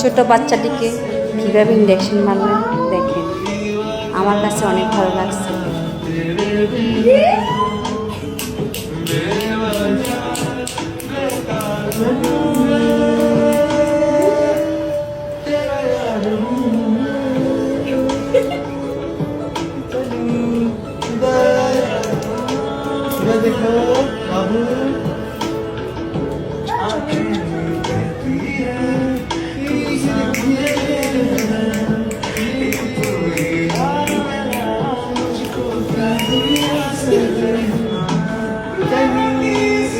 ছোট বাচ্চাটিকে কীভাবে ইঞ্জেকশন মারলেন দেখেন আমার কাছে অনেক ভালো লাগছে। দেখো বাবু।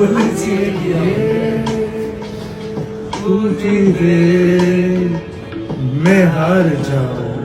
বলছি রে মে হার যাও